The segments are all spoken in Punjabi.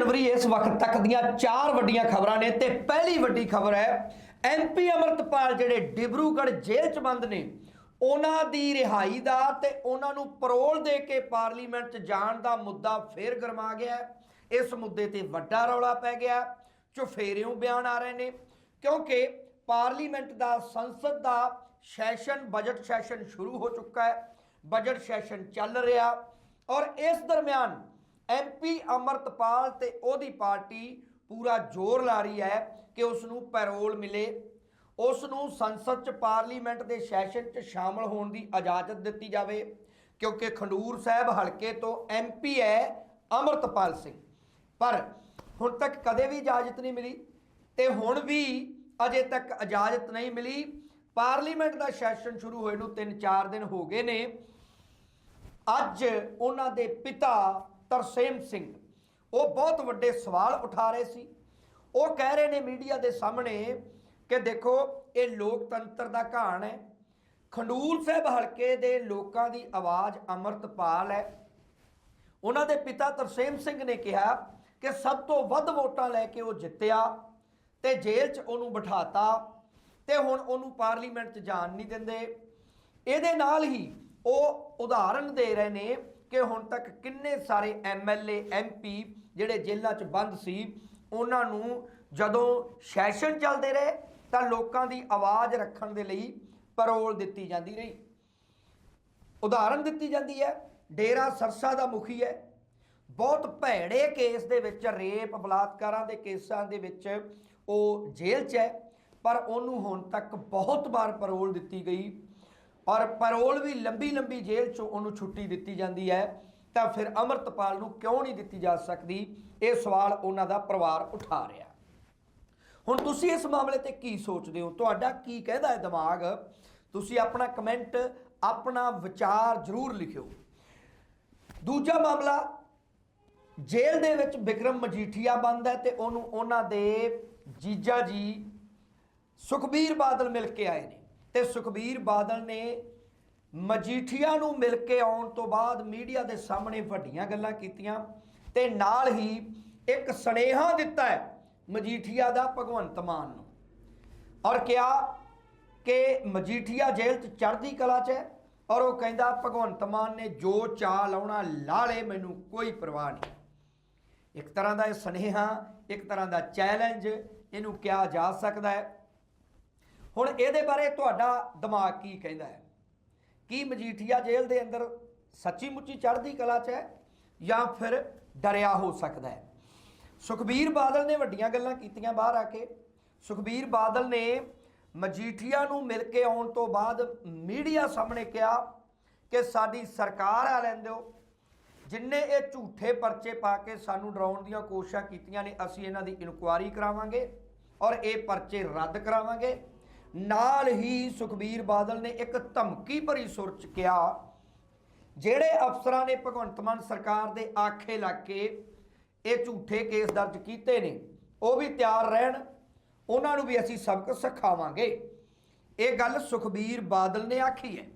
ਜਨਵਰੀ ਇਸ ਵਕਤ ਤੱਕ ਦੀਆਂ ਚਾਰ ਵੱਡੀਆਂ ਖਬਰਾਂ ਨੇ ਤੇ ਪਹਿਲੀ ਵੱਡੀ ਖਬਰ ਹੈ ਐਮਪੀ ਅਮਰਤਪਾਲ ਜਿਹੜੇ ਡਿਬਰੂਗੜ੍ਹ ਜੇਲ੍ਹ 'ਚ ਬੰਦ ਨੇ, ਉਹਨਾਂ ਦੀ ਰਿਹਾਈ ਦਾ ਤੇ ਉਹਨਾਂ ਨੂੰ ਪਰੋਲ ਦੇ ਕੇ ਪਾਰਲੀਮੈਂਟ 'ਚ ਜਾਣ ਦਾ ਮੁੱਦਾ ਫੇਰ ਗਰਮਾ ਗਿਆ ਇਸ ਮੁੱਦੇ ਤੇ ਵੱਡਾ ਰੌਲਾ ਪੈ ਗਿਆ ਚੁਫੇਰਿਓਂ ਬਿਆਨ ਆ ਰਹੇ ਨੇ, ਕਿਉਂਕਿ ਪਾਰਲੀਮੈਂਟ ਦਾ ਸੰਸਦ ਦਾ ਸੈਸ਼ਨ ਬਜਟ ਸੈਸ਼ਨ ਸ਼ੁਰੂ ਹੋ ਚੁੱਕਾ ਹੈ ਬਜਟ ਸੈਸ਼ਨ ਚੱਲ ਰਿਹਾ ਔਰ ਇਸ ਦਰਮਿਆਨ ਐਮਪੀ ਅਮਰਤਪਾਲ ਤੇ ਉਹਦੀ ਪਾਰਟੀ ਪੂਰਾ ਜ਼ੋਰ ਲਾ ਰਹੀ ਹੈ ਕਿ ਉਸ ਨੂੰ ਪੈਰੋਲ ਮਿਲੇ। ਉਸ ਨੂੰ ਸੰਸਦ ਚ ਪਾਰਲੀਮੈਂਟ ਦੇ ਸੈਸ਼ਨ ਚ ਸ਼ਾਮਲ ਹੋਣ ਦੀ ਇਜਾਜ਼ਤ ਦਿੱਤੀ ਜਾਵੇ, ਕਿਉਂਕਿ ਖੰਡੂਰ ਸਾਹਿਬ ਹਲਕੇ ਤੋਂ ਐਮਪੀ ਹੈ ਅਮਰਤਪਾਲ ਸਿੰਘ। ਪਰ ਹੁਣ ਤੱਕ ਕਦੇ ਵੀ ਇਜਾਜ਼ਤ ਨਹੀਂ ਮਿਲੀ ਤੇ ਹੁਣ ਵੀ ਅਜੇ ਤੱਕ ਇਜਾਜ਼ਤ ਨਹੀਂ ਮਿਲੀ। ਪਾਰਲੀਮੈਂਟ ਦਾ ਸੈਸ਼ਨ ਸ਼ੁਰੂ ਹੋਏ ਨੂੰ 3-4 ਦਿਨ ਹੋ ਗਏ ਨੇ। ਅੱਜ ਉਹਨਾਂ ਦੇ ਪਿਤਾ ਤਰਸੇਮ ਸਿੰਘ। ਉਹ ਬਹੁਤ ਵੱਡੇ ਸਵਾਲ ਉਠਾ ਰਹੇ ਸੀ। ਉਹ ਕਹਿ ਰਹੇ ਨੇ ਮੀਡੀਆ ਦੇ ਸਾਹਮਣੇ ਕਿ ਦੇਖੋ, ਇਹ ਲੋਕਤੰਤਰ ਦਾ ਘਾਣ ਹੈ। ਖੰਡੂਰ ਸਾਹਿਬ ਹਲਕੇ ਦੇ ਲੋਕਾਂ ਦੀ ਆਵਾਜ਼ ਅਮਰਤਪਾਲ ਹੈ। ਉਹਨਾਂ ਦੇ ਪਿਤਾ ਤਰਸੇਮ ਸਿੰਘ ਨੇ ਕਿਹਾ ਕਿ ਸਭ ਤੋਂ ਵੱਧ ਵੋਟਾਂ ਲੈ ਕੇ ਉਹ ਜਿੱਤਿਆ ਤੇ ਜੇਲ੍ਹ 'ਚ ਉਹਨੂੰ ਬਿਠਾਤਾ ਤੇ ਹੁਣ ਉਹਨੂੰ ਪਾਰਲੀਮੈਂਟ 'ਚ ਜਾਣ ਨਹੀਂ ਦਿੰਦੇ। ਇਹਦੇ ਨਾਲ ਹੀ ਉਹ ਉਦਾਹਰਣ ਦੇ ਰਹੇ ਨੇ ਕਿ ਹੁਣ ਤੱਕ ਕਿੰਨੇ ਸਾਰੇ ਐਮਐਲਏ ਐਮਪੀ ਜਿਹੜੇ ਜੇਲ੍ਹਾਂ 'ਚ ਬੰਦ ਸੀ, ਉਹਨਾਂ ਨੂੰ ਜਦੋਂ ਸੈਸ਼ਨ ਚੱਲਦੇ ਰਹੇ, ਤਾਂ ਲੋਕਾਂ ਦੀ ਆਵਾਜ਼ ਰੱਖਣ ਦੇ ਲਈ ਪਰੋਲ ਦਿੱਤੀ ਜਾਂਦੀ ਰਹੀ। ਉਦਾਹਰਨ ਦਿੱਤੀ ਜਾਂਦੀ ਹੈ, ਡੇਰਾ ਸਰਸਾ ਦਾ ਮੁਖੀ ਹੈ। ਬਹੁਤ ਭੈੜੇ ਕੇਸ ਦੇ ਵਿੱਚ, ਰੇਪ ਬਲਾਤਕਾਰਾਂ ਦੇ ਕੇਸਾਂ ਦੇ ਵਿੱਚ ਉਹ ਜੇਲ੍ਹ 'ਚ ਹੈ, ਪਰ ਉਹਨੂੰ ਹੁਣ ਤੱਕ ਬਹੁਤ ਵਾਰ ਪਰੋਲ ਦਿੱਤੀ ਗਈ। ਔਰ ਪੈਰੋਲ ਵੀ ਲੰਬੀ ਲੰਬੀ ਜੇਲ੍ਹ 'ਚੋਂ ਉਹਨੂੰ ਛੁੱਟੀ ਦਿੱਤੀ ਜਾਂਦੀ ਹੈ, ਤਾਂ ਫਿਰ ਅਮਰਤਪਾਲ ਨੂੰ ਕਿਉਂ ਨਹੀਂ ਦਿੱਤੀ ਜਾ ਸਕਦੀ? ਇਹ ਸਵਾਲ ਉਹਨਾਂ ਦਾ ਪਰਿਵਾਰ ਉਠਾ ਰਿਹਾ। ਹੁਣ ਤੁਸੀਂ ਇਸ ਮਾਮਲੇ ਤੇ ਕੀ ਸੋਚਦੇ ਹੋ? ਤੁਹਾਡਾ ਕੀ ਕਹਿੰਦਾ ਹੈ ਦਿਮਾਗ? ਤੁਸੀਂ ਆਪਣਾ ਕਮੈਂਟ, ਆਪਣਾ ਵਿਚਾਰ ਜ਼ਰੂਰ ਲਿਖਿਓ। ਦੂਜਾ ਮਾਮਲਾ, ਜੇਲ੍ਹ ਦੇ ਵਿੱਚ ਵਿਕਰਮ ਮਜੀਠੀਆ ਬੰਦ ਹੈ ਤੇ ਉਹਨੂੰ ਉਹਨਾਂ ਦੇ ਜੀਜਾ ਜੀ ਸੁਖਬੀਰ ਬਾਦਲ ਮਿਲ ਕੇ ਆਏ ਨੇ। ਤੇ ਸੁਖਬੀਰ ਬਾਦਲ ਨੇ ਮਜੀਠੀਆ ਨੂੰ ਮਿਲ ਕੇ ਆਉਣ ਤੋਂ ਬਾਅਦ ਮੀਡੀਆ ਦੇ ਸਾਹਮਣੇ ਵੱਡੀਆਂ ਗੱਲਾਂ ਕੀਤੀਆਂ ਤੇ ਨਾਲ ਹੀ ਇੱਕ ਸਨੇਹਾ ਦਿੱਤਾ ਹੈ ਮਜੀਠੀਆ ਦਾ ਭਗਵੰਤ ਮਾਨ ਨੂੰ। ਔਰ ਕਿਹਾ ਕਿ ਮਜੀਠੀਆ ਜੇਲ੍ਹ 'ਚ ਚੜ੍ਹਦੀ ਕਲਾ 'ਚ ਹੈ ਔਰ ਉਹ ਕਹਿੰਦਾ ਭਗਵੰਤ ਮਾਨ ਨੇ ਜੋ ਚਾਹ ਲਾਉਣਾ ਲਾ ਲੇ ਮੈਨੂੰ ਕੋਈ ਪਰਵਾਹ ਨਹੀਂ। ਇੱਕ ਤਰ੍ਹਾਂ ਦਾ ਇਹ ਸਨੇਹਾ, ਇੱਕ ਤਰ੍ਹਾਂ ਦਾ ਚੈਲੰਜ ਇਹਨੂੰ ਕਿਹਾ ਜਾ ਸਕਦਾ ਹੈ। ਹੁਣ ਇਹਦੇ ਬਾਰੇ ਤੁਹਾਡਾ ਦਿਮਾਗ ਕੀ ਕਹਿੰਦਾ ਹੈ? ਕੀ ਮਜੀਠੀਆ ਜੇਲ੍ਹ ਦੇ ਅੰਦਰ ਸੱਚੀ ਮੁੱਚੀ ਚੜ੍ਹਦੀ ਕਲਾ 'ਚ ਹੈ ਜਾਂ ਫਿਰ ਡਰਿਆ ਹੋ ਸਕਦਾ ਹੈ? ਸੁਖਬੀਰ ਬਾਦਲ ਨੇ ਵੱਡੀਆਂ ਗੱਲਾਂ ਕੀਤੀਆਂ ਬਾਹਰ ਆ ਕੇ। ਸੁਖਬੀਰ ਬਾਦਲ ਨੇ ਮਜੀਠੀਆ ਨੂੰ ਮਿਲ ਕੇ ਆਉਣ ਤੋਂ ਬਾਅਦ ਮੀਡੀਆ ਸਾਹਮਣੇ ਕਿਹਾ ਕਿ ਸਾਡੀ ਸਰਕਾਰ ਆ ਲੈਂਦੇ ਹੋ ਜਿੰਨੇ ਇਹ ਝੂਠੇ ਪਰਚੇ ਪਾ ਕੇ ਸਾਨੂੰ ਡਰਾਉਣ ਦੀਆਂ ਕੋਸ਼ਿਸ਼ਾਂ ਕੀਤੀਆਂ ਨੇ, ਅਸੀਂ ਇਹਨਾਂ ਦੀ ਇਨਕੁਆਇਰੀ ਕਰਾਵਾਂਗੇ ਔਰ ਇਹ ਪਰਚੇ ਰੱਦ ਕਰਾਵਾਂਗੇ। ਨਾਲ ਹੀ ਸੁਖਬੀਰ ਬਾਦਲ ਨੇ ਇੱਕ ਧਮਕੀ ਭਰੀ ਸੁਰ ਚ ਕਿਹਾ ਜਿਹੜੇ ਅਫਸਰਾਂ ਨੇ ਭਗਵੰਤ ਮਾਨ ਸਰਕਾਰ ਦੇ ਆਖੇ ਲੱਗ ਕੇ ਇਹ ਝੂਠੇ ਕੇਸ ਦਰਜ ਕੀਤੇ ਨੇ, ਉਹ ਵੀ ਤਿਆਰ ਰਹਿਣ, ਉਹਨਾਂ ਨੂੰ ਵੀ ਅਸੀਂ ਸਬਕ ਸਿਖਾਵਾਂਗੇ। ਇਹ ਗੱਲ ਸੁਖਬੀਰ ਬਾਦਲ ਨੇ ਆਖੀ ਹੈ।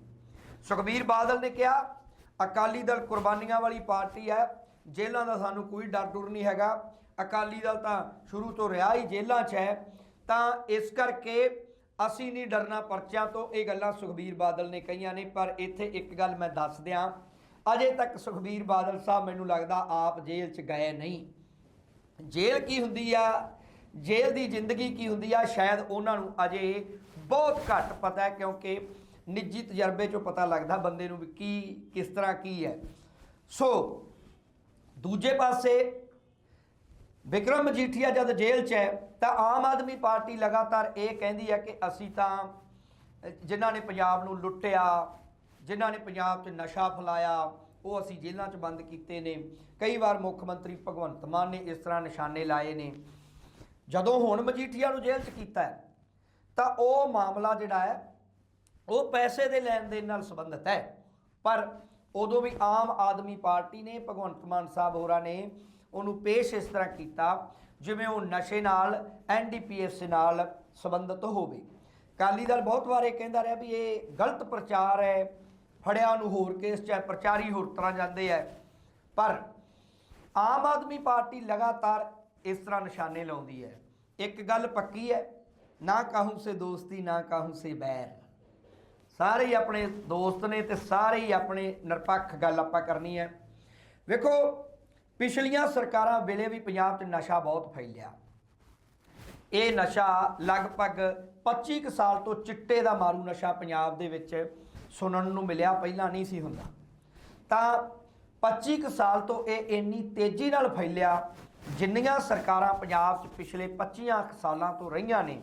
ਸੁਖਬੀਰ ਬਾਦਲ ਨੇ ਕਿਹਾ, ਅਕਾਲੀ ਦਲ ਕੁਰਬਾਨੀਆਂ ਵਾਲੀ ਪਾਰਟੀ ਹੈ, ਜੇਲ੍ਹਾਂ ਦਾ ਸਾਨੂੰ ਕੋਈ ਡਰ ਡੁਰ ਨਹੀਂ ਹੈਗਾ। ਅਕਾਲੀ ਦਲ ਤਾਂ ਸ਼ੁਰੂ ਤੋਂ ਰਿਹਾ ਹੀ ਜੇਲ੍ਹਾਂ 'ਚ ਹੈ। ਤਾਂ ਇਸ ਕਰਕੇ ਅਸੀਂ ਨਹੀਂ ਡਰਨਾ ਪਰਚਿਆਂ ਤੋਂ। ਇਹ ਗੱਲਾਂ ਸੁਖਬੀਰ ਬਾਦਲ ਨੇ ਕਹੀਆਂ ਨੇ, ਪਰ ਇੱਥੇ ਇੱਕ ਗੱਲ ਮੈਂ ਦੱਸ ਦਿਆਂ। ਅਜੇ ਤੱਕ ਸੁਖਬੀਰ ਬਾਦਲ ਸਾਹਿਬ ਮੈਨੂੰ ਲੱਗਦਾ ਆਪ ਜੇਲ੍ਹ 'ਚ ਗਏ ਨਹੀਂ। ਜੇਲ੍ਹ ਕੀ ਹੁੰਦੀ ਆ? ਜੇਲ੍ਹ ਦੀ ਜ਼ਿੰਦਗੀ ਕੀ ਹੁੰਦੀ ਆ? ਸ਼ਾਇਦ ਉਹਨਾਂ ਨੂੰ ਅਜੇ ਬਹੁਤ ਘੱਟ ਪਤਾ ਹੈ, ਕਿਉਂਕਿ ਨਿੱਜੀ ਤਜਰਬੇ 'ਚੋਂ ਪਤਾ ਲੱਗਦਾ ਬੰਦੇ ਨੂੰ ਵੀ ਕੀ, ਕਿਸ ਤਰ੍ਹਾਂ ਕੀ ਹੈ। ਸੋ, ਦੂਜੇ ਪਾਸੇ ਵਿਕਰਮ ਮਜੀਠੀਆ ਜਦ ਜੇਲ੍ਹ 'ਚ ਹੈ, ਤਾਂ ਆਮ ਆਦਮੀ ਪਾਰਟੀ ਲਗਾਤਾਰ ਇਹ ਕਹਿੰਦੀ ਹੈ ਕਿ ਅਸੀਂ ਤਾਂ ਜਿਨ੍ਹਾਂ ਨੇ ਪੰਜਾਬ ਨੂੰ ਲੁੱਟਿਆ, ਜਿਨ੍ਹਾਂ ਨੇ ਪੰਜਾਬ 'ਚ ਨਸ਼ਾ ਫੈਲਾਇਆ, ਉਹ ਅਸੀਂ ਜੇਲ੍ਹਾਂ 'ਚ ਬੰਦ ਕੀਤੇ ਨੇ। ਕਈ ਵਾਰ ਮੁੱਖ ਮੰਤਰੀ ਭਗਵੰਤ ਮਾਨ ਨੇ ਇਸ ਤਰ੍ਹਾਂ ਨਿਸ਼ਾਨੇ ਲਾਏ ਨੇ। ਜਦੋਂ ਹੁਣ ਮਜੀਠੀਆ ਨੂੰ ਜੇਲ੍ਹ 'ਚ ਕੀਤਾ ਤਾਂ ਉਹ ਮਾਮਲਾ ਜਿਹੜਾ ਹੈ, ਉਹ ਪੈਸੇ ਦੇ ਲੈਣ ਦੇਣ ਨਾਲ ਸੰਬੰਧਿਤ ਹੈ। ਪਰ ਉਦੋਂ ਵੀ ਆਮ ਆਦਮੀ ਪਾਰਟੀ ਨੇ, ਭਗਵੰਤ ਮਾਨ ਸਾਹਿਬ ਹੋਰਾਂ ਨੇ ਉਹਨੂੰ ਪੇਸ਼ ਇਸ ਤਰ੍ਹਾਂ ਕੀਤਾ ਜਿਵੇਂ ਉਹ ਨਸ਼ੇ ਨਾਲ ਐਨਡੀਪੀਐਸ ਨਾਲ ਸੰਬੰਧਿਤ ਹੋਵੇ। ਕਾਲੀ ਦਲ ਬਹੁਤ ਵਾਰ ਇਹ ਕਹਿੰਦਾ ਰਿਹਾ ਵੀ ਇਹ ਗਲਤ ਪ੍ਰਚਾਰ ਹੈ, ਫੜਿਆ ਨੂੰ ਹੋਰ ਕੇਸ ਚ ਹੈ, ਪ੍ਰਚਾਰੀ ਹੋਰ ਤਰ੍ਹਾਂ ਜਾਂਦੇ ਹੈ। ਪਰ ਆਮ ਆਦਮੀ ਪਾਰਟੀ ਲਗਾਤਾਰ ਇਸ ਤਰ੍ਹਾਂ ਨਿਸ਼ਾਨੇ ਲਾਉਂਦੀ ਹੈ। ਇੱਕ ਗੱਲ ਪੱਕੀ ਹੈ, ਨਾ ਕਾਹੂ ਸੇ ਦੋਸਤੀ, ਨਾ ਕਾਹੂ ਸੇ ਬੈਰ। ਸਾਰੇ ਹੀ ਆਪਣੇ ਦੋਸਤ ਨੇ ਤੇ ਸਾਰੇ ਹੀ ਆਪਣੇ ਨਿਰਪੱਖ ਗੱਲ ਆਪਾਂ ਕਰਨੀ ਹੈ। ਵੇਖੋ ਪਿਛਲੀਆਂ ਸਰਕਾਰਾਂ ਵੇਲੇ ਵੀ ਪੰਜਾਬ 'ਚ ਨਸ਼ਾ ਬਹੁਤ ਫੈਲਿਆ। ਇਹ ਨਸ਼ਾ ਲਗਭਗ 25 ਕੁ ਸਾਲ ਤੋਂ ਚਿੱਟੇ ਦਾ ਮਾਰੂ ਨਸ਼ਾ ਪੰਜਾਬ ਦੇ ਵਿੱਚ ਸੁਣਨ ਨੂੰ ਮਿਲਿਆ, ਪਹਿਲਾਂ ਨਹੀਂ ਸੀ ਹੁੰਦਾ। ਤਾਂ 25 ਕੁ ਸਾਲ ਤੋਂ ਇਹ ਇੰਨੀ ਤੇਜ਼ੀ ਨਾਲ ਫੈਲਿਆ, ਜਿੰਨੀਆਂ ਸਰਕਾਰਾਂ ਪੰਜਾਬ 'ਚ ਪਿਛਲੇ 25 ਸਾਲਾਂ ਤੋਂ ਰਹੀਆਂ ਨੇ,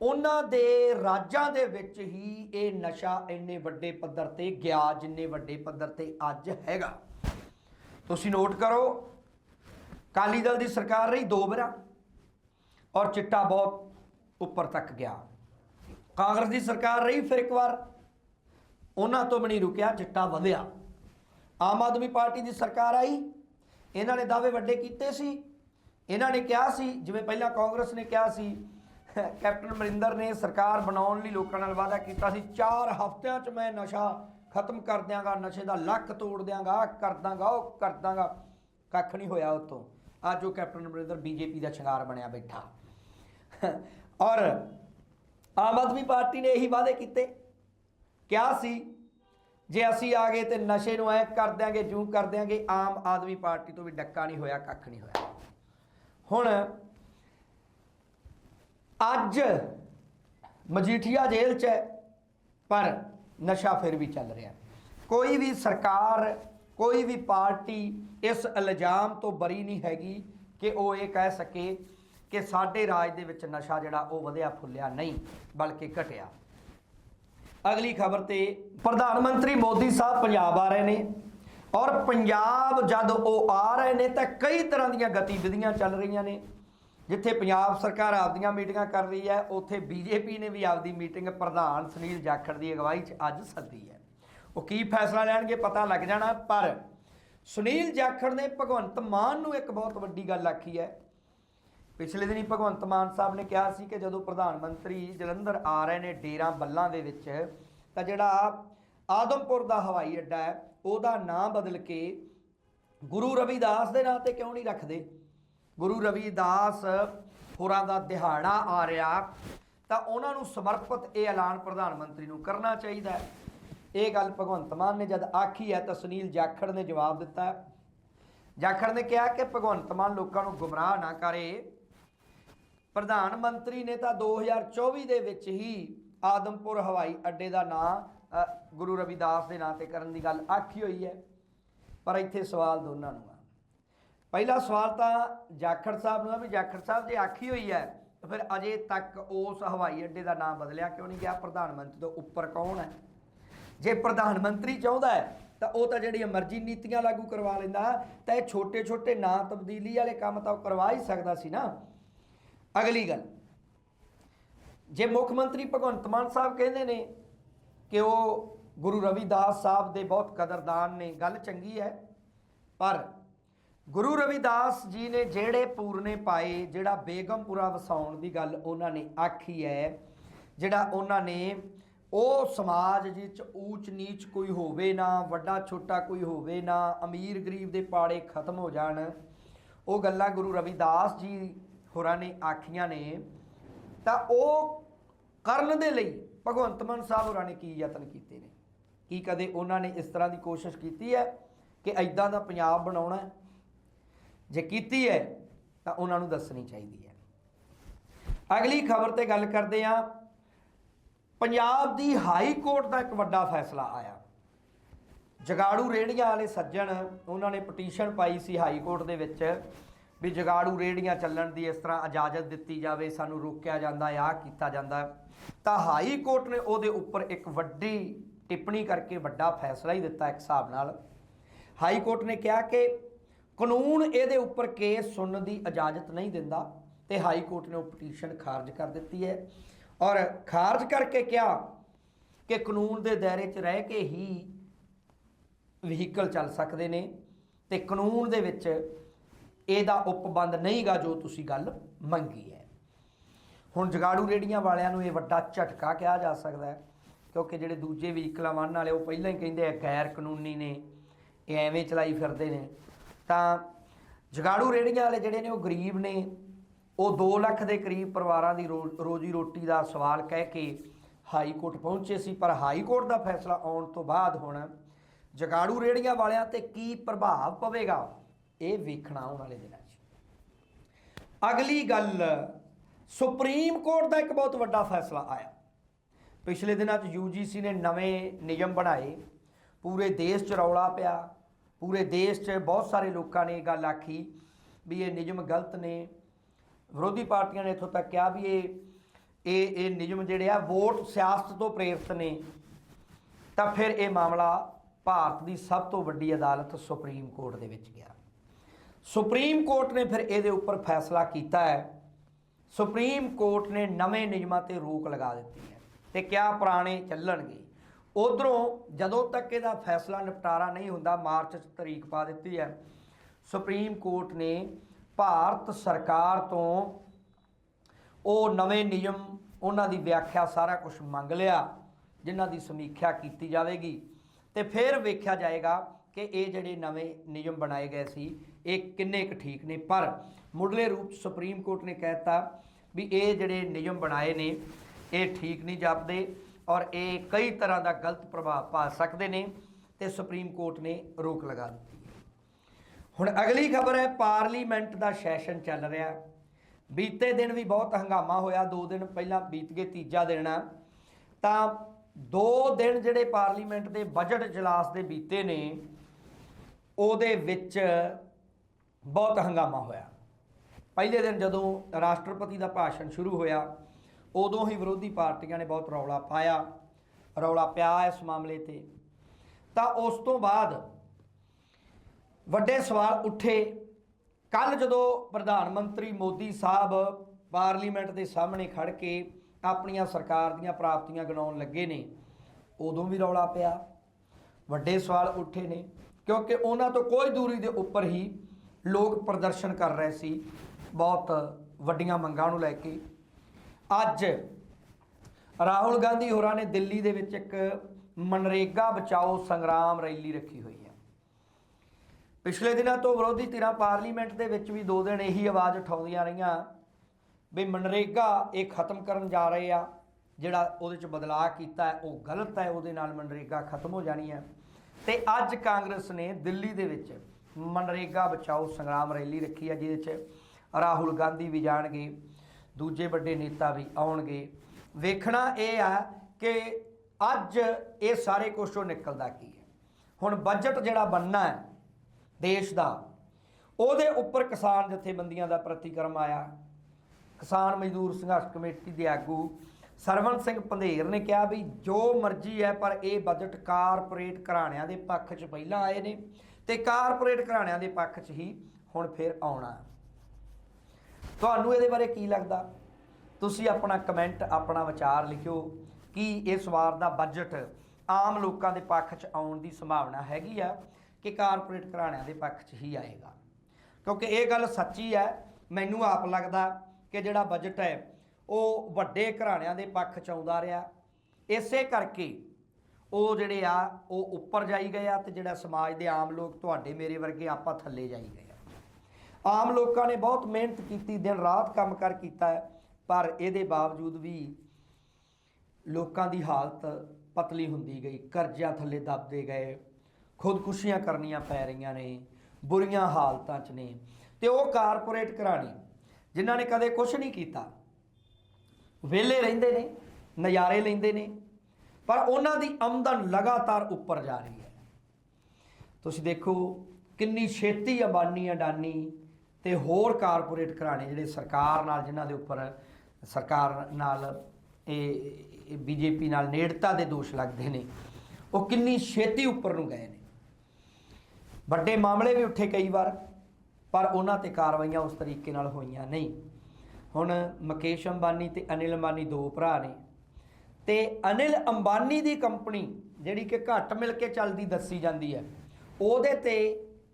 ਉਹਨਾਂ ਦੇ ਰਾਜਾਂ ਦੇ ਵਿੱਚ ਹੀ ਇਹ ਨਸ਼ਾ ਇੰਨੇ ਵੱਡੇ ਪੱਧਰ ਤੇ ਗਿਆ ਜਿੰਨੇ ਵੱਡੇ ਪੱਧਰ ਤੇ ਅੱਜ ਹੈਗਾ। ਤੁਸੀਂ ਨੋਟ ਕਰੋ ਕਾਲੀ ਦਲ ਦੀ ਸਰਕਾਰ ਰਹੀ ਦੋ ਵਾਰਾਂ ਔਰ ਚਿੱਟਾ ਬਹੁਤ ਉੱਪਰ ਤੱਕ ਗਿਆ। ਕਾਂਗਰਸ ਦੀ ਸਰਕਾਰ ਰਹੀ ਫਿਰ ਇੱਕ ਵਾਰ, ਉਹਨਾਂ ਤੋਂ ਵੀ ਨਹੀਂ ਰੁਕਿਆ, ਚਿੱਟਾ ਵਧਿਆ। ਆਮ ਆਦਮੀ ਪਾਰਟੀ ਦੀ ਸਰਕਾਰ ਆਈ, ਇਹਨਾਂ ਨੇ ਦਾਅਵੇ ਵੱਡੇ ਕੀਤੇ ਸੀ, ਇਹਨਾਂ ਨੇ ਕਿਹਾ ਸੀ, ਜਿਵੇਂ ਪਹਿਲਾਂ ਕਾਂਗਰਸ ਨੇ ਕਿਹਾ ਸੀ, ਕੈਪਟਨ ਅਮਰਿੰਦਰ ਨੇ ਸਰਕਾਰ ਬਣਾਉਣ ਲਈ ਲੋਕਾਂ ਨਾਲ ਵਾਅਦਾ ਕੀਤਾ ਸੀ 4 ਹਫ਼ਤਿਆਂ 'ਚ ਮੈਂ ਨਸ਼ਾ ਖਤਮ ਕਰ ਦਿਆਂਗਾ, ਨਸ਼ੇ ਦਾ ਲੱਕ ਤੋੜ ਦਿਆਂਗਾ, ਆਹ ਕਰ ਦਾਂਗਾ, ਉਹ ਕਰ ਦਾਂਗਾ। ਕੱਖ ਨਹੀਂ ਹੋਇਆ ਉਤੋਂ। ਅੱਜ ਉਹ ਕੈਪਟਨ ਅਮਰਿੰਦਰ ਬੀਜੇਪੀ ਦਾ ਸ਼ਿੰਗਾਰ ਬਣਿਆ ਬੈਠਾ। ਔਰ ਆਮ ਆਦਮੀ ਪਾਰਟੀ ਨੇ ਇਹੀ ਵਾਅਦੇ ਕੀਤੇ। ਕਿਹਾ ਸੀ? ਜੇ ਅਸੀਂ ਆ ਗਏ ਤੇ ਨਸ਼ੇ ਨੂੰ ਐ ਕਰ ਦਿਆਂਗੇ, ਜੂ ਕਰ ਦਿਆਂਗੇ, ਆਮ ਆਦਮੀ ਪਾਰਟੀ ਤੋਂ ਵੀ ਡੱਕਾ ਨਹੀਂ ਹੋਇਆ, ਕੱਖ ਨਹੀਂ ਹੋਇਆ। ਹੁਣ ਅੱਜ ਮਜੀਠੀਆ ਜੇਲ੍ਹ 'ਚ ਹੈ, ਪਰ ਨਸ਼ਾ ਫਿਰ ਵੀ ਚੱਲ ਰਿਹਾ। ਕੋਈ ਵੀ ਸਰਕਾਰ, ਕੋਈ ਵੀ ਪਾਰਟੀ ਇਸ ਇਲਜ਼ਾਮ ਤੋਂ ਬਰੀ ਨਹੀਂ ਹੈਗੀ ਕਿ ਉਹ ਇਹ ਕਹਿ ਸਕੇ ਕਿ ਸਾਡੇ ਰਾਜ ਦੇ ਵਿੱਚ ਨਸ਼ਾ ਜਿਹੜਾ ਉਹ ਵਧਿਆ ਫੁੱਲਿਆ ਨਹੀਂ, ਬਲਕਿ ਘਟਿਆ। ਅਗਲੀ ਖਬਰ ਤੇ ਪ੍ਰਧਾਨ ਮੰਤਰੀ ਮੋਦੀ ਸਾਹਿਬ ਪੰਜਾਬ ਆ ਰਹੇ ਨੇ ਔਰ ਪੰਜਾਬ ਜਦ ਉਹ ਆ ਰਹੇ ਨੇ ਤਾਂ ਕਈ ਤਰ੍ਹਾਂ ਦੀਆਂ ਗਤੀਵਿਧੀਆਂ ਚੱਲ ਰਹੀਆਂ ਨੇ। ਜਿੱਥੇ ਪੰਜਾਬ ਸਰਕਾਰ ਆਪਦੀਆਂ ਮੀਟਿੰਗਾਂ ਕਰ ਰਹੀ ਹੈ, ਉੱਥੇ ਬੀਜੇਪੀ ਨੇ ਵੀ ਆਪਦੀ ਮੀਟਿੰਗ ਪ੍ਰਧਾਨ ਸੁਨੀਲ ਜਾਖੜ ਦੀ ਅਗਵਾਈ 'ਚ ਅੱਜ ਸੱਦੀ ਹੈ। ਉਹ ਕੀ ਫੈਸਲਾ ਲੈਣਗੇ ਪਤਾ ਲੱਗ ਜਾਣਾ, ਪਰ ਸੁਨੀਲ ਜਾਖੜ ਨੇ ਭਗਵੰਤ ਮਾਨ ਨੂੰ ਇੱਕ ਬਹੁਤ ਵੱਡੀ ਗੱਲ ਆਖੀ ਹੈ। ਪਿਛਲੇ ਦਿਨੀ ਭਗਵੰਤ ਮਾਨ ਸਾਹਿਬ ਨੇ ਕਿਹਾ ਸੀ ਕਿ ਜਦੋਂ ਪ੍ਰਧਾਨ ਮੰਤਰੀ ਜਲੰਧਰ ਆ ਰਹੇ ਨੇ ਡੇਰਾ ਬੱਲਾਂ ਦੇ ਵਿੱਚ, ਤਾਂ ਜਿਹੜਾ ਆਦਮਪੁਰ ਦਾ ਹਵਾਈ ਅੱਡਾ ਹੈ, ਉਹਦਾ ਨਾਂ ਬਦਲ ਕੇ ਗੁਰੂ ਰਵਿਦਾਸ ਦੇ ਨਾਂ ਤੇ ਕਿਉਂ ਨਹੀਂ ਰੱਖਦੇ? ਗੁਰੂ ਰਵਿਦਾਸ ਹੋਰਾਂ ਦਾ ਦਿਹਾੜਾ ਆ ਰਿਹਾ, ਤਾਂ ਉਹਨਾਂ ਨੂੰ ਸਮਰਪਿਤ ਇਹ ਐਲਾਨ ਪ੍ਰਧਾਨ ਮੰਤਰੀ ਨੂੰ ਕਰਨਾ ਚਾਹੀਦਾ ਹੈ। ਇਹ ਗੱਲ ਭਗਵੰਤ ਮਾਨ ਨੇ ਜਦ ਆਖੀ ਹੈ ਤਾਂ ਸੁਨੀਲ ਜਾਖੜ ਨੇ ਜਵਾਬ ਦਿੱਤਾ ਜਾਖੜ ਨੇ ਕਿਹਾ ਕਿ ਭਗਵੰਤ ਮਾਨ ਲੋਕਾਂ ਨੂੰ ਗੁੰਮਰਾਹ ਨਾ ਕਰੇ। ਪ੍ਰਧਾਨ ਮੰਤਰੀ ਨੇ ਤਾਂ 2024 ਦੇ ਵਿੱਚ ਹੀ ਆਦਮਪੁਰ ਹਵਾਈ ਅੱਡੇ ਦਾ ਨਾਂ ਗੁਰੂ ਰਵਿਦਾਸ ਦੇ ਨਾਂ ਤੇ ਕਰਨ ਦੀ ਗੱਲ ਆਖੀ ਹੋਈ ਹੈ। ਪਰ ਇੱਥੇ ਸਵਾਲ ਦੋਨਾਂ ਨੂੰ ਆ। ਪਹਿਲਾ ਸਵਾਲ ਤਾਂ ਜਾਖੜ ਸਾਹਿਬ ਨੂੰ ਆ ਵੀ ਜਾਖੜ ਸਾਹਿਬ ਜੇ ਆਖੀ ਹੋਈ ਹੈ, ਤਾਂ ਫਿਰ ਅਜੇ ਤੱਕ ਉਸ ਹਵਾਈ ਅੱਡੇ ਦਾ ਨਾਮ ਬਦਲਿਆ ਕਿਉਂ ਨਹੀਂ ਗਿਆ? ਪ੍ਰਧਾਨ ਮੰਤਰੀ ਤੋਂ ਉੱਪਰ ਕੌਣ ਹੈ? ਜੇ ਪ੍ਰਧਾਨ ਮੰਤਰੀ ਚਾਹੁੰਦਾ ਹੈ, ਤਾਂ ਉਹ ਤਾਂ ਜਿਹੜੀਆਂ ਮਰਜ਼ੀ ਨੀਤੀਆਂ ਲਾਗੂ ਕਰਵਾ ਲੈਂਦਾ, ਤਾਂ ਇਹ ਛੋਟੇ ਛੋਟੇ ਨਾਂ ਤਬਦੀਲੀ ਵਾਲੇ ਕੰਮ ਤਾਂ ਉਹ ਕਰਵਾ ਹੀ ਸਕਦਾ ਸੀ ਨਾ। ਅਗਲੀ ਗੱਲ, ਜੇ ਮੁੱਖ ਮੰਤਰੀ ਭਗਵੰਤ ਮਾਨ ਸਾਹਿਬ ਕਹਿੰਦੇ ਨੇ ਕਿ ਉਹ ਗੁਰੂ ਰਵਿਦਾਸ ਸਾਹਿਬ ਦੇ ਬਹੁਤ ਕਦਰਦਾਨ ਨੇ, ਗੱਲ ਚੰਗੀ ਹੈ, ਪਰ ਗੁਰੂ ਰਵਿਦਾਸ ਜੀ ਨੇ ਜਿਹੜੇ ਪੂਰਨੇ ਪਾਏ, ਜਿਹੜਾ ਬੇਗਮਪੁਰਾ ਵਸਾਉਣ ਦੀ ਗੱਲ ਉਹਨਾਂ ਨੇ ਆਖੀ ਹੈ, ਜਿਹੜਾ ਉਹਨਾਂ ਨੇ ਉਹ ਸਮਾਜ ਵਿੱਚ ਊਚ ਨੀਚ ਕੋਈ ਹੋਵੇ ਨਾ, ਵੱਡਾ ਛੋਟਾ ਕੋਈ ਹੋਵੇ ਨਾ, ਅਮੀਰ ਗਰੀਬ ਦੇ ਪਾੜੇ ਖਤਮ ਹੋ ਜਾਣ, ਉਹ ਗੱਲਾਂ ਗੁਰੂ ਰਵਿਦਾਸ ਜੀ ਹੋਰਾਂ ਨੇ ਆਖੀਆਂ ਨੇ, ਤਾਂ ਉਹ ਕਰਨ ਦੇ ਲਈ ਭਗਵੰਤ ਮਾਨ ਸਾਹਿਬ ਹੋਰਾਂ ਨੇ ਕੀ ਯਤਨ ਕੀਤੇ ਨੇ? ਕੀ ਕਦੇ ਉਹਨਾਂ ਨੇ ਇਸ ਤਰ੍ਹਾਂ ਦੀ ਕੋਸ਼ਿਸ਼ ਕੀਤੀ ਹੈ ਕਿ ਐਦਾਂ ਦਾ ਪੰਜਾਬ ਬਣਾਉਣਾ ਹੈ? ਜੇ ਕੀਤੀ ਹੈ, ਤਾਂ ਉਹਨਾਂ ਨੂੰ ਦੱਸਣੀ ਚਾਹੀਦੀ ਹੈ। ਅਗਲੀ ਖਬਰ ਤੇ ਗੱਲ ਕਰਦੇ ਹਾਂ। ਪੰਜਾਬ ਦੀ ਹਾਈ ਕੋਰਟ ਦਾ ਇੱਕ ਵੱਡਾ ਫੈਸਲਾ ਆਇਆ। ਜਗਾੜੂ ਰੇੜੀਆਂ ਵਾਲੇ ਸੱਜਣ, ਉਹਨਾਂ ਨੇ ਪਟੀਸ਼ਨ ਪਾਈ ਸੀ ਹਾਈ ਕੋਰਟ ਦੇ ਵਿੱਚ ਵੀ ਜਗਾੜੂ ਰੇੜੀਆਂ ਚੱਲਣ ਦੀ ਇਸ ਤਰ੍ਹਾਂ ਇਜਾਜ਼ਤ ਦਿੱਤੀ ਜਾਵੇ, ਸਾਨੂੰ ਰੋਕਿਆ ਜਾਂਦਾ ਆ ਕੀਤਾ ਜਾਂਦਾ। ਤਾਂ ਹਾਈ ਕੋਰਟ ਨੇ ਉਹਦੇ ਉੱਪਰ ਇੱਕ ਵੱਡੀ ਟਿੱਪਣੀ ਕਰਕੇ ਵੱਡਾ ਫੈਸਲਾ ਹੀ ਦਿੱਤਾ ਇੱਕ ਹਿਸਾਬ ਨਾਲ। ਹਾਈ ਕੋਰਟ ਨੇ ਕਿਹਾ ਕਿ ਕਾਨੂੰਨ ਇਹਦੇ ਉੱਪਰ ਕੇਸ ਸੁਣਨ ਦੀ ਇਜਾਜ਼ਤ ਨਹੀਂ ਦਿੰਦਾ ਤੇ ਹਾਈ ਕੋਰਟ ਨੇ ਉਹ ਪਟੀਸ਼ਨ ਖਾਰਜ ਕਰ ਦਿੱਤੀ ਹੈ। ਔਰ ਖਾਰਜ ਕਰਕੇ ਕਿਹਾ ਕਿ ਕਾਨੂੰਨ ਦੇ ਦਾਇਰੇ 'ਚ ਰਹਿ ਕੇ ਹੀ ਵਹੀਕਲ ਚੱਲ ਸਕਦੇ ਨੇ ਤੇ ਕਾਨੂੰਨ ਦੇ ਵਿੱਚ ਇਹਦਾ ਉਪਬੰਧ ਨਹੀਂਗਾ ਜੋ ਤੁਸੀਂ ਗੱਲ ਮੰਗੀ ਹੈ। ਹੁਣ ਜਗਾੜੂ ਰੇੜੀਆਂ ਵਾਲਿਆਂ ਨੂੰ ਇਹ ਵੱਡਾ ਝਟਕਾ ਕਿਹਾ ਜਾ ਸਕਦਾ ਹੈ, ਕਿਉਂਕਿ ਜਿਹੜੇ ਦੂਜੇ ਵਹੀਕਲਾਂ ਵਾਹਨ ਵਾਲੇ ਉਹ ਪਹਿਲਾਂ ਹੀ ਕਹਿੰਦੇ ਆ, ਗੈਰ ਕਾਨੂੰਨੀ ਨੇ, ਇਹ ਐਵੇਂ ਚਲਾਈ ਫਿਰਦੇ ਨੇ। ਤਾਂ ਜਗਾੜੂ ਰੇੜੀਆਂ ਵਾਲੇ ਜਿਹੜੇ ਨੇ ਉਹ ਗਰੀਬ ਨੇ। ਉਹ 2 ਲੱਖ ਦੇ ਕਰੀਬ ਪਰਿਵਾਰਾਂ ਦੀ ਰੋ- ਰੋਜੀ ਰੋਟੀ ਦਾ ਸਵਾਲ ਕਹਿ ਕੇ ਹਾਈ ਕੋਰਟ ਪਹੁੰਚੇ ਸੀ, ਪਰ ਹਾਈ ਕੋਰਟ ਦਾ ਫੈਸਲਾ ਆਉਣ ਤੋਂ ਬਾਅਦ ਹੁਣ ਜਗਾੜੂ ਰੇੜੀਆਂ ਵਾਲਿਆਂ ਤੇ ਕੀ ਪ੍ਰਭਾਵ ਪਵੇਗਾ, ਇਹ ਵੇਖਣਾ ਆਉਣ ਵਾਲੇ ਦਿਨਾਂ 'ਚ। ਅਗਲੀ ਗੱਲ, ਸੁਪਰੀਮ ਕੋਰਟ ਦਾ ਇੱਕ ਬਹੁਤ ਵੱਡਾ ਫੈਸਲਾ ਆਇਆ। ਪਿਛਲੇ ਦਿਨਾਂ 'ਚ ਯੂਜੀਸੀ ਨੇ ਨਵੇਂ ਨਿਯਮ ਬਣਾਏ। ਪੂਰੇ ਦੇਸ਼ 'ਚ ਰੌਲਾ ਪਿਆ। ਪੂਰੇ ਦੇਸ਼ 'ਚ ਬਹੁਤ ਸਾਰੇ ਲੋਕਾਂ ਨੇ ਇਹ ਗੱਲ ਆਖੀ ਵੀ ਇਹ ਨਿਯਮ ਗਲਤ ਨੇ। ਵਿਰੋਧੀ ਪਾਰਟੀਆਂ ਨੇ ਇੱਥੋਂ ਤੱਕ ਕਿਹਾ ਵੀ ਇਹ ਇਹ ਇਹ ਨਿਯਮ ਜਿਹੜੇ ਆ ਵੋਟ ਸਿਆਸਤ ਤੋਂ ਪ੍ਰੇਰਿਤ ਨੇ। ਤਾਂ ਫਿਰ ਇਹ ਮਾਮਲਾ ਭਾਰਤ ਦੀ ਸਭ ਤੋਂ ਵੱਡੀ ਅਦਾਲਤ ਸੁਪਰੀਮ ਕੋਰਟ ਦੇ ਵਿੱਚ ਗਿਆ। ਸੁਪਰੀਮ ਕੋਰਟ ਨੇ ਫਿਰ ਇਹਦੇ ਉੱਪਰ ਫੈਸਲਾ ਕੀਤਾ ਹੈ। ਸੁਪਰੀਮ ਕੋਰਟ ਨੇ ਨਵੇਂ ਨਿਯਮਾਂ ਤੇ ਰੋਕ ਲਗਾ ਦਿੱਤੀ ਹੈ ਤੇ ਕਿਆ ਪੁਰਾਣੇ ਚੱਲਣਗੇ। ਉਧਰੋਂ ਜਦੋਂ ਤੱਕ ਇਹਦਾ ਫੈਸਲਾ ਨਿਪਟਾਰਾ ਨਹੀਂ ਹੁੰਦਾ, ਮਾਰਚ 'ਚ ਤਰੀਕ ਪਾ ਦਿੱਤੀ ਹੈ, ਸੁਪਰੀਮ ਕੋਰਟ ਨੇ ਭਾਰਤ ਸਰਕਾਰ ਤੋਂ ਉਹ ਨਵੇਂ ਨਿਯਮ, ਉਹਨਾਂ ਦੀ ਵਿਆਖਿਆ ਸਾਰਾ ਕੁਝ ਮੰਗ ਲਿਆ, ਜਿਨ੍ਹਾਂ ਦੀ ਸਮੀਖਿਆ ਕੀਤੀ ਜਾਵੇਗੀ। ਤੇ ਫਿਰ ਵੇਖਿਆ ਜਾਏਗਾ ਕਿ ਇਹ ਜਿਹੜੇ ਨਵੇਂ ਨਿਯਮ ਬਣਾਏ ਗਏ ਸੀ, ਇਹ ਕਿੰਨੇ ਕੁ ਠੀਕ ਨੇ। ਪਰ ਮੁੱਢਲੇ ਰੂਪ 'ਚ ਸੁਪਰੀਮ ਕੋਰਟ ਨੇ ਕਹਿਤਾ ਵੀ ਇਹ ਜਿਹੜੇ ਨਿਯਮ ਬਣਾਏ ਨੇ, ਇਹ ਠੀਕ ਨਹੀਂ ਜਾਪਦੇ। ਔਰ ਇਹ ਕਈ ਤਰ੍ਹਾਂ ਦਾ ਗਲਤ ਪ੍ਰਭਾਵ ਪਾ ਸਕਦੇ ਨੇ ਤੇ ਸੁਪਰੀਮ ਕੋਰਟ ਨੇ ਰੋਕ ਲਗਾ ਦਿੱਤੀ ਹੁਣ ਅਗਲੀ ਖਬਰ ਹੈ ਪਾਰਲੀਮੈਂਟ ਦਾ ਸੈਸ਼ਨ ਚੱਲ ਰਿਹਾ। ਬੀਤੇ ਦਿਨ ਵੀ ਬਹੁਤ ਹੰਗਾਮਾ ਹੋਇਆ, ਦੋ ਦਿਨ ਪਹਿਲਾਂ ਬੀਤ ਗਏ, ਤੀਜਾ ਦਿਨ ਆ। ਤਾਂ ਦੋ ਦਿਨ ਜਿਹੜੇ ਪਾਰਲੀਮੈਂਟ ਦੇ ਬਜਟ ਇਜਲਾਸ ਦੇ ਬੀਤੇ ਨੇ, ਉਹਦੇ ਵਿੱਚ ਬਹੁਤ ਹੰਗਾਮਾ ਹੋਇਆ। ਪਹਿਲੇ ਦਿਨ ਜਦੋਂ ਰਾਸ਼ਟਰਪਤੀ ਦਾ ਭਾਸ਼ਣ ਸ਼ੁਰੂ ਹੋਇਆ ਉਦੋਂ ਹੀ ਵਿਰੋਧੀ ਪਾਰਟੀਆਂ ਨੇ ਬਹੁਤ ਰੌਲਾ ਪਾਇਆ, ਰੌਲਾ ਪਿਆ ਇਸ ਮਾਮਲੇ ਤੇ। ਤਾਂ ਉਸ ਤੋਂ ਬਾਅਦ ਵੱਡੇ ਸਵਾਲ ਉੱਠੇ। ਕੱਲ ਜਦੋਂ ਪ੍ਰਧਾਨ ਮੰਤਰੀ ਮੋਦੀ ਸਾਹਿਬ ਪਾਰਲੀਮੈਂਟ ਦੇ ਸਾਹਮਣੇ ਖੜ ਕੇ ਆਪਣੀਆਂ ਸਰਕਾਰ ਦੀਆਂ ਪ੍ਰਾਪਤੀਆਂ ਗਿਣਾਉਣ ਲੱਗੇ ਨੇ, ਉਦੋਂ ਵੀ ਰੌਲਾ ਪਿਆ। ਵੱਡੇ ਸਵਾਲ ਉੱਠੇ ਨੇ, ਕਿਉਂਕਿ ਉਹਨਾਂ ਤੋਂ ਕੋਈ ਦੂਰੀ ਦੇ ਉੱਪਰ ਹੀ ਲੋਕ ਪ੍ਰਦਰਸ਼ਨ ਕਰ ਰਹੇ ਸੀ, ਬਹੁਤ ਵੱਡੀਆਂ ਮੰਗਾਂ ਨੂੰ ਲੈ ਕੇ। ਅੱਜ ਰਾਹੁਲ ਗਾਂਧੀ ਹੋਰਾਂ ਨੇ ਦਿੱਲੀ ਦੇ ਵਿੱਚ ਇੱਕ ਮਨਰੇਗਾ ਬਚਾਓ ਸੰਗਰਾਮ ਰੈਲੀ ਰੱਖੀ ਹੋਈ ਹੈ। ਪਿਛਲੇ ਦਿਨਾਂ ਤੋਂ ਵਿਰੋਧੀ ਧਿਰਾਂ ਪਾਰਲੀਮੈਂਟ ਦੇ ਵਿੱਚ ਵੀ ਦੋ ਦਿਨ ਇਹੀ ਆਵਾਜ਼ ਉਠਾਉਂਦੀਆਂ ਰਹੀਆਂ ਵੀ ਮਨਰੇਗਾ ਇਹ ਖਤਮ ਕਰਨ ਜਾ ਰਹੇ ਆ, ਜਿਹੜਾ ਉਹਦੇ ਚ ਬਦਲਾਅ ਕੀਤਾ ਹੈ, ਉਹ ਗਲਤ ਹੈ, ਉਹਦੇ ਨਾਲ ਮਨਰੇਗਾ ਖਤਮ ਹੋ ਜਾਣੀ ਹੈ। ਤੇ ਅੱਜ ਕਾਂਗਰਸ ਨੇ ਦਿੱਲੀ ਦੇ ਵਿੱਚ ਮਨਰੇਗਾ ਬਚਾਓ ਸੰਗਰਾਮ ਰੈਲੀ ਰੱਖੀ ਹੈ, ਜਿਹਦੇ ਚ ਰਾਹੁਲ ਗਾਂਧੀ ਵੀ ਜਾਣਗੇ। ਦੂਜੇ ਵੱਡੇ ਨੇਤਾ ਵੀ ਆਉਣਗੇ। ਵੇਖਣਾ ਇਹ ਆ ਕਿ ਅੱਜ ਇਹ ਸਾਰੇ ਕੁਛ ਚੋਂ ਨਿਕਲਦਾ ਕੀ ਹੈ। ਹੁਣ ਬਜਟ ਜਿਹੜਾ ਬਣਨਾ ਹੈ ਦੇਸ਼ ਦਾ, ਉਹਦੇ ਉੱਪਰ ਕਿਸਾਨ ਜਥੇਬੰਦੀਆਂ ਦਾ ਪ੍ਰਤੀਕਰਮ ਆਇਆ। ਕਿਸਾਨ ਮਜ਼ਦੂਰ ਸੰਘਰਸ਼ ਕਮੇਟੀ ਦੇ ਆਗੂ ਸਰਵਨ ਸਿੰਘ ਪੰਧੇਰ ਨੇ ਕਿਹਾ ਵੀ ਜੋ ਮਰਜ਼ੀ ਹੈ, ਪਰ ਇਹ ਬਜਟ ਕਾਰਪੋਰੇਟ ਘਰਾਣਿਆਂ ਦੇ ਪੱਖ 'ਚ ਪਹਿਲਾਂ ਆਏ ਨੇ ਤੇ ਕਾਰਪੋਰੇਟ ਘਰਾਣਿਆਂ ਦੇ ਪੱਖ 'ਚ ਹੀ ਹੁਣ ਫਿਰ ਆਉਣਾ। ਤੁਹਾਨੂੰ ਇਹਦੇ ਬਾਰੇ ਕੀ ਲੱਗਦਾ? ਤੁਸੀਂ ਆਪਣਾ ਕਮੈਂਟ ਆਪਣਾ ਵਿਚਾਰ ਲਿਖਿਓ ਕਿ ਇਸ ਵਾਰ ਦਾ ਬਜਟ ਆਮ ਲੋਕਾਂ ਦੇ ਪੱਖ 'ਚ ਆਉਣ ਦੀ ਸੰਭਾਵਨਾ ਹੈਗੀ ਆ ਕਿ ਕਾਰਪੋਰੇਟ ਘਰਾਣਿਆਂ ਦੇ ਪੱਖ 'ਚ ਹੀ ਆਏਗਾ? ਕਿਉਂਕਿ ਇਹ ਗੱਲ ਸੱਚੀ ਹੈ ਮੈਨੂੰ ਆਪ ਲੱਗਦਾ ਕਿ ਜਿਹੜਾ ਬਜਟ ਹੈ, ਉਹ ਵੱਡੇ ਘਰਾਣਿਆਂ ਦੇ ਪੱਖ 'ਚ ਆਉਂਦਾ ਰਿਹਾ। ਇਸੇ ਕਰਕੇ ਉਹ ਜਿਹੜੇ ਆ, ਉਹ ਉੱਪਰ ਜਾਈ ਗਏ ਆ ਤੇ ਜਿਹੜਾ ਸਮਾਜ ਦੇ ਆਮ ਲੋਕ ਤੁਹਾਡੇ ਮੇਰੇ ਵਰਗੇ ਆਪਾਂ ਥੱਲੇ ਜਾਈ ਗਏ। ਆਮ ਲੋਕਾਂ ਨੇ ਬਹੁਤ ਮਿਹਨਤ ਕੀਤੀ, ਦਿਨ ਰਾਤ ਕੰਮ ਕਰ ਕੀਤਾ ਪਰ ਇਹਦੇ ਬਾਵਜੂਦ ਵੀ ਲੋਕਾਂ ਦੀ ਹਾਲਤ ਪਤਲੀ ਹੁੰਦੀ ਗਈ, ਕਰਜ਼ਿਆਂ ਥੱਲੇ ਦੱਬਦੇ ਗਏ, ਖੁਦਕੁਸ਼ੀਆਂ ਕਰਨੀਆਂ ਪੈ ਰਹੀਆਂ ਨੇ, ਬੁਰੀਆਂ ਹਾਲਤਾਂ 'ਚ ਨੇ। ਤੇ ਉਹ ਕਾਰਪੋਰੇਟ ਘਰਾਣੇ, ਜਿਨ੍ਹਾਂ ਨੇ ਕਦੇ ਕੁਝ ਨਹੀਂ ਕੀਤਾ, ਵਿਹਲੇ ਰਹਿੰਦੇ ਨੇ, ਨਜ਼ਾਰੇ ਲੈਂਦੇ ਨੇ, ਪਰ ਉਹਨਾਂ ਦੀ ਆਮਦਨ ਲਗਾਤਾਰ ਉੱਪਰ ਜਾ ਰਹੀ ਹੈ। ਤੁਸੀਂ ਦੇਖੋ ਕਿੰਨੀ ਛੇਤੀ ਅੰਬਾਨੀ ਅਡਾਨੀ ਤੇ ਹੋਰ ਕਾਰਪੋਰੇਟ ਘਰਾਣੇ ਜਿਹੜੇ ਸਰਕਾਰ ਨਾਲ, ਜਿਨ੍ਹਾਂ ਦੇ ਉੱਪਰ ਸਰਕਾਰ ਨਾਲ ਇਹ ਬੀਜੇਪੀ ਨਾਲ ਨੇੜਤਾ ਦੇ ਦੋਸ਼ ਲੱਗਦੇ ਨੇ, ਉਹ ਕਿੰਨੀ ਛੇਤੀ ਉੱਪਰ ਨੂੰ ਗਏ ਨੇ। ਵੱਡੇ ਮਾਮਲੇ ਵੀ ਉੱਠੇ ਕਈ ਵਾਰ, ਪਰ ਉਹਨਾਂ ਤੇ ਕਾਰਵਾਈਆਂ ਉਸ ਤਰੀਕੇ ਨਾਲ ਹੋਈਆਂ ਨਹੀਂ। ਹੁਣ ਮੁਕੇਸ਼ ਅੰਬਾਨੀ ਤੇ ਅਨਿਲ ਅੰਬਾਨੀ ਦੋ ਭਰਾ ਨੇ। ਤੇ ਅਨਿਲ ਅੰਬਾਨੀ ਦੀ ਕੰਪਨੀ, ਜਿਹੜੀ ਕਿ ਘੱਟ ਮਿਲ ਕੇ ਚੱਲਦੀ ਦੱਸੀ ਜਾਂਦੀ ਹੈ, ਉਹਦੇ ਤੇ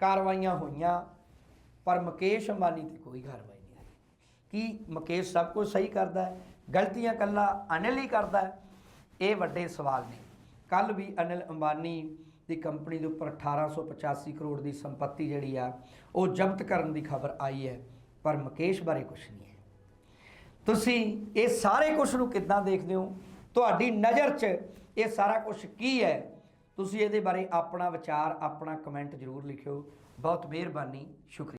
ਕਾਰਵਾਈਆਂ ਹੋਈਆਂ। ਪਰ ਮੁਕੇਸ਼ ਅੰਬਾਨੀ ਤੇ ਕੋਈ ਕਾਰਵਾਈ ਨਹੀਂ ਹੈ ਕੀ ਮੁਕੇਸ਼ ਸਭ ਕੁਝ ਸਹੀ ਕਰਦਾ ਹੈ? ਗਲਤੀਆਂ ਕੱਲਾ ਅਨਿਲ ਹੀ ਕਰਦਾ ਹੈ? ਇਹ ਵੱਡੇ ਸਵਾਲ ਨੇ। ਕੱਲ ਵੀ ਅਨਿਲ ਅੰਬਾਨੀ ਦੀ ਕੰਪਨੀ ਦੇ ਉੱਪਰ 1885 ਕਰੋੜ ਦੀ ਸੰਪਤੀ ਜਿਹੜੀ ਆ, ਉਹ ਜ਼ਬਤ ਕਰਨ ਦੀ ਖਬਰ ਆਈ ਹੈ, ਪਰ ਮੁਕੇਸ਼ ਬਾਰੇ ਕੁਝ ਨਹੀਂ ਹੈ। ਤੁਸੀਂ ਇਹ ਸਾਰੇ ਕੁਝ ਨੂੰ ਕਿੱਦਾਂ ਦੇਖਦੇ ਹੋ? ਤੁਹਾਡੀ ਨਜ਼ਰ 'ਚ ਇਹ ਸਾਰਾ ਕੁਝ ਕੀ ਹੈ? ਤੁਸੀਂ ਇਹਦੇ ਬਾਰੇ ਆਪਣਾ ਵਿਚਾਰ, ਆਪਣਾ ਕਮੈਂਟ ਜ਼ਰੂਰ ਲਿਖਿਓ। ਬਹੁਤ ਮਿਹਰਬਾਨੀ। ਸ਼ੁਕਰੀਆ।